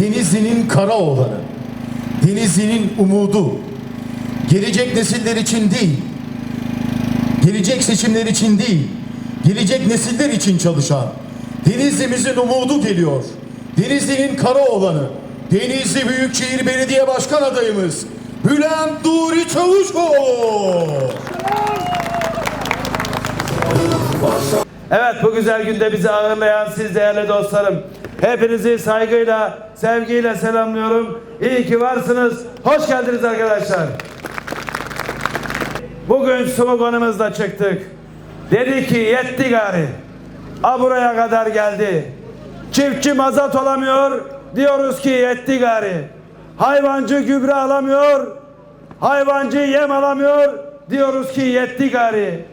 Denizli'nin kara oğlanı, Denizli'nin umudu, gelecek nesiller için değil, gelecek seçimler için değil, gelecek nesiller için çalışan, Denizli'mizin umudu geliyor. Denizli'nin kara oğlanı, Denizli Büyükşehir Belediye Başkan adayımız Bülent Duri Çavuşoğlu. Evet bu güzel günde bizi ağırlayan siz değerli dostlarım. Hepinizi saygıyla, sevgiyle selamlıyorum. İyi ki varsınız. Hoş geldiniz arkadaşlar. Bugün sloganımızla çıktık. Dedi ki yetti gari. A buraya kadar geldi. Çiftçi mazat olamıyor. Diyoruz ki yetti gari. Hayvancı gübre alamıyor. Hayvancı yem alamıyor. Diyoruz ki yetti gari.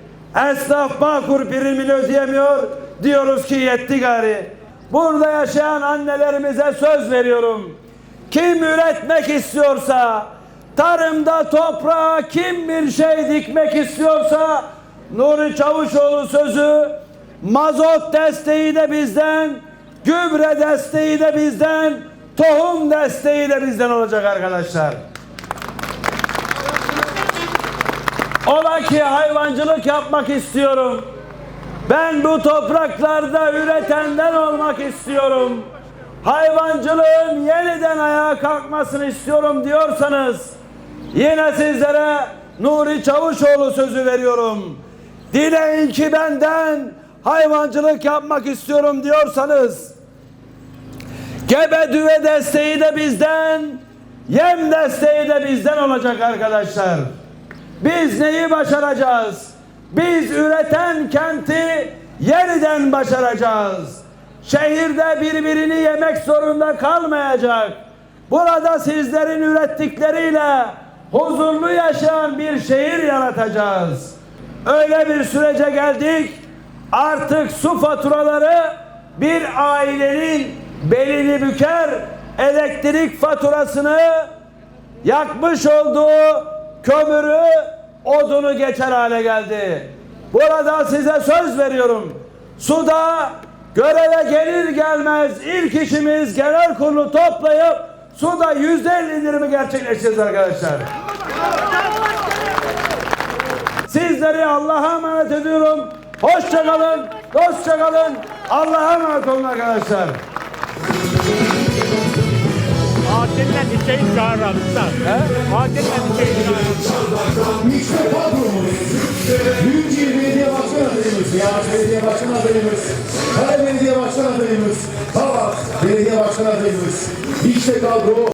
Esnaf Bağkur primini ödeyemiyor. Diyoruz ki yetti gari. Burada yaşayan annelerimize söz veriyorum. Kim üretmek istiyorsa, tarımda toprağa kim bir şey dikmek istiyorsa, Nuri Çavuşoğlu sözü, mazot desteği de bizden, gübre desteği de bizden, tohum desteği de bizden olacak arkadaşlar. Ola ki hayvancılık yapmak istiyorum. Ben bu topraklarda üretenden olmak istiyorum. Hayvancılığın yeniden ayağa kalkmasını istiyorum diyorsanız yine sizlere Nuri Çavuşoğlu sözü veriyorum. Dileyin ki benden hayvancılık yapmak istiyorum diyorsanız gebe düve desteği de bizden, yem desteği de bizden olacak arkadaşlar. Biz neyi başaracağız? Biz üreten kenti yeniden başaracağız. Şehirde birbirini yemek zorunda kalmayacak. Burada sizlerin ürettikleriyle huzurlu yaşayan bir şehir yaratacağız. Öyle bir sürece geldik. Artık su faturaları bir ailenin belini büker, elektrik faturasını yakmış olduğu kömürü, odunu geçer hale geldi. Burada size söz veriyorum. Suda göreve gelir gelmez ilk işimiz genel kurulu toplayıp suda yüzde elli indirimi gerçekleştireceğiz arkadaşlar. Sizleri Allah'a emanet ediyorum. Hoşça kalın, dostça kalın. Allah'a emanet olun arkadaşlar. Akil'le Hüseyin çağıralımlar. Akil'le Hüseyin çağıralım. Adayımız, Kavak Belediye Başkan adayımız. İşte kadro.